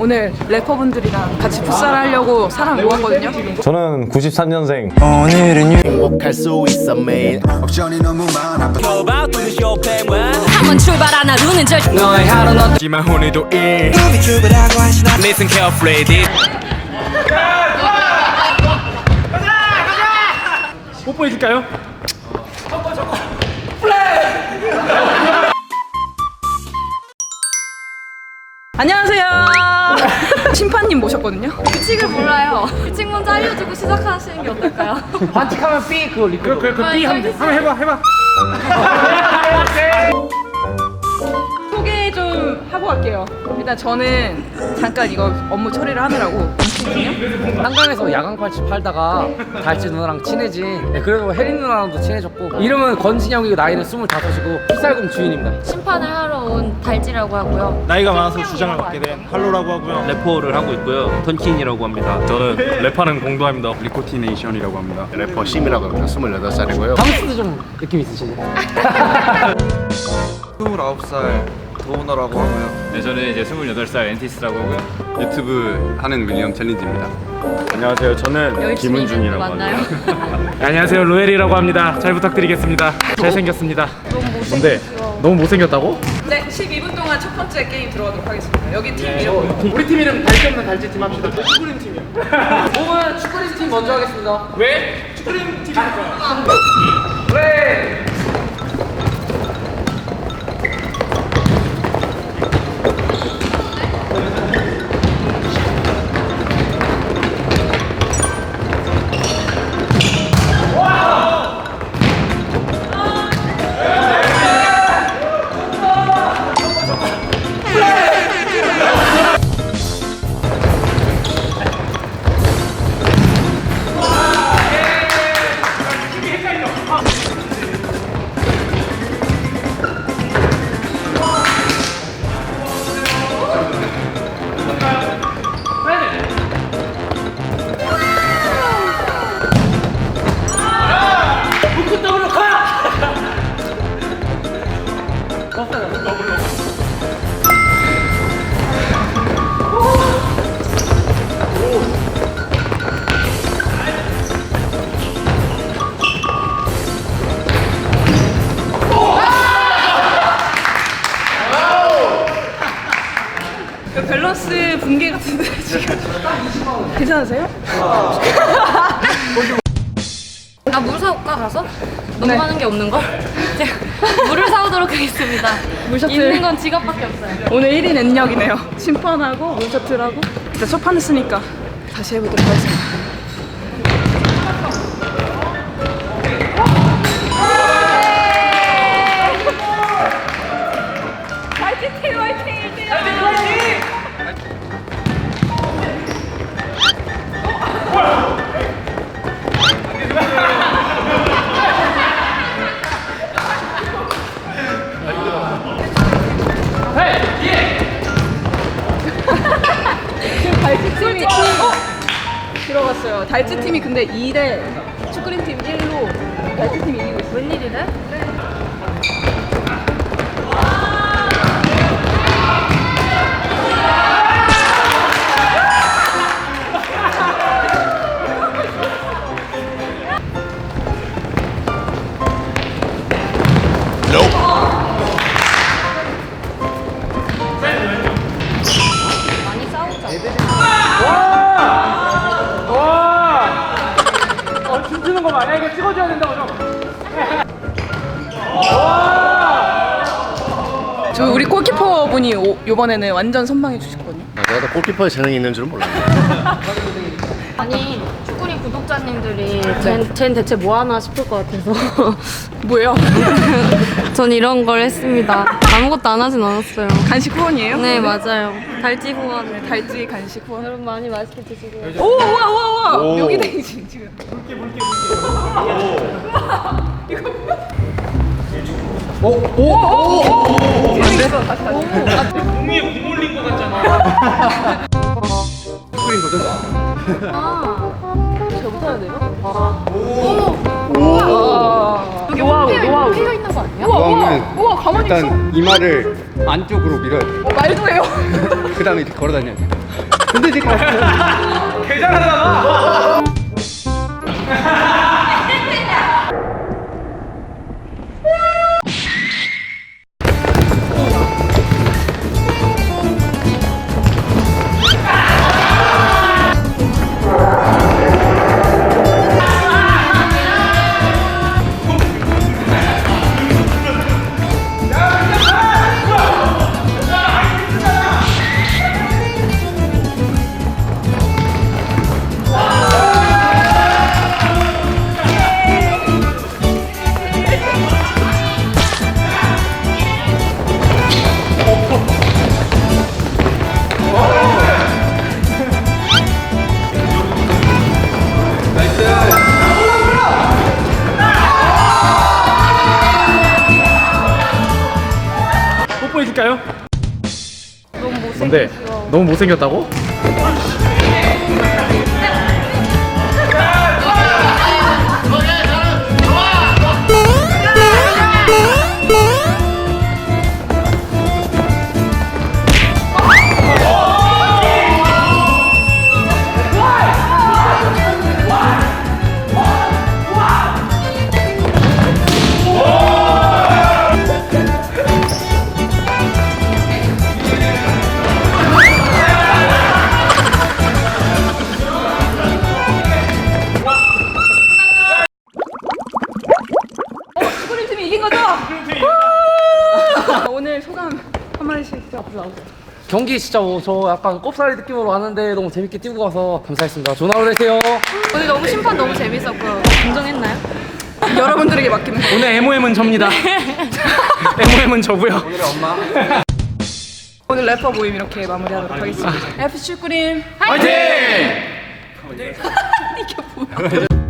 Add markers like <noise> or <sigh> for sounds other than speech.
오늘 래퍼분들이랑 같이 풋살 하려고 사람 모았거든요. 저는 93년생. 행복할 수 있어 매일. 옵션이 너무 많아. 한번 출발한 하루는 절 너의 하루는 없지만 오늘도 일. Listen carefully 뽀뽀해줄까요? 안녕하세요. <laughs> 심판님 모셨거든요. 규칙을 몰라요. 규칙 먼저 알려주고 시작하시는 게 어떨까요? 반칙하면 삐 그거 리그 그, 그, 그, 삐 하면, 한번 해봐 해봐 <laughs> 하고 갈게요. 일단 저는 잠깐 이거 업무 처리를 하느라고 한강에서 야광 팔찌 팔다가 달치 누나랑 친해진 네, 그래도 혜린 누나랑도 친해졌고 이름은 권진영이고 나이는 25이고 풋살공 주인입니다 심판을 하러 온 달지라고 하고요. 나이가 많아서 주장을 맡게 된 할로라고 하고요. 래퍼를 하고 있고요. 던킨이라고 합니다. 저는 랩하는 공도입니다 리코티네이션이라고 합니다 래퍼 심이라고 합니다 28살이고요 방수도 좀 느낌 있으시네 29살 <laughs> 도우너라고 하고요. 네, 저는 이제 28살 엔티스라고 하고요. 유튜브 하는 윌리엄 챌린지입니다. 안녕하세요. 저는 열심히 김은준이라고. 합니다. <laughs> 안녕하세요. 로엘이라고 합니다. 잘 부탁드리겠습니다. 잘생겼습니다. 근데? 너무 못생겼다고? 네 12분 동안 첫 번째 게임 들어가도록 하겠습니다. 여기 팀 이름 우리 팀 이름 달지 없는 달지 팀 합시다. 축구림 팀이요. <laughs> 오늘 축구리스 팀 먼저 하겠습니다. 왜? 축구림 팀이 그 밸런스 붕괴 같은데 지금 괜찮으세요? 나 물 사올까 가서? 너무 네. 하는 게 없는 거? <laughs> 제가 물을 사오도록 하겠습니다. 물셔틀. 있는 건 지갑밖에 없어요. 오늘 1인 N역이네요. 심판하고 물셔틀하고 일단 첫판 했으니까 다시 해보도록 하겠습니다. 들어갔어요. 달치 팀이 근데 2대 축구림 팀 1로 달치 팀이 이기고 있어요. 웬일이래? 어 춤추는 거 봐. 야 이거 찍어줘야 된다고 좀 저 우리 골키퍼 분이 오- 요번에는 완전 선방해 주셨거든요. 아, 내가 골키퍼에 재능이 있는 줄은 몰랐네 <laughs> 아니 축구리 구독자님들이 쟨, 쟨 대체 뭐 하나 싶을 것 같아서 뭐예요? 전 이런 걸 했습니다. 아무것도 안 하진 않았어요. 간식 후원이에요? 네 맞아요. 달지 후원. 달지 간식 후원. 여러분 많이 맛있게 드시고요. 오, 우와, 우와, 우와. 여기 댕지 지금. 여기 노하우, 노하우. 가 있는 거 아니야? 우와, 우와, 우와, 가만히 있어. 이마를 안쪽으로 밀어야 돼. 어, 말도 해요. <laughs> 그 다음에 이렇게 걸어 다녀야 돼. 근데 지금 뽀뽀 <laughs> 해줄까요? 너무 못생겼어. 뭔데? 너무 못생겼다고? 나오세요. 경기 진짜 뭐 저 약간 꼽사리 느낌으로 왔는데 너무 재밌게 뛰고 가서 감사했습니다. 좋은 하루 되세요. 오늘 너무 심판 너무 재밌었고요. 긍정했나요? <laughs> 여러분들에게 맡깁니다. 오늘 MOM은 접니다. <laughs> MOM은 저고요. 오늘 래퍼 모임 이렇게 마무리하도록 하겠습니다. FC 축구림 화이팅! <laughs> 이게 뭐야?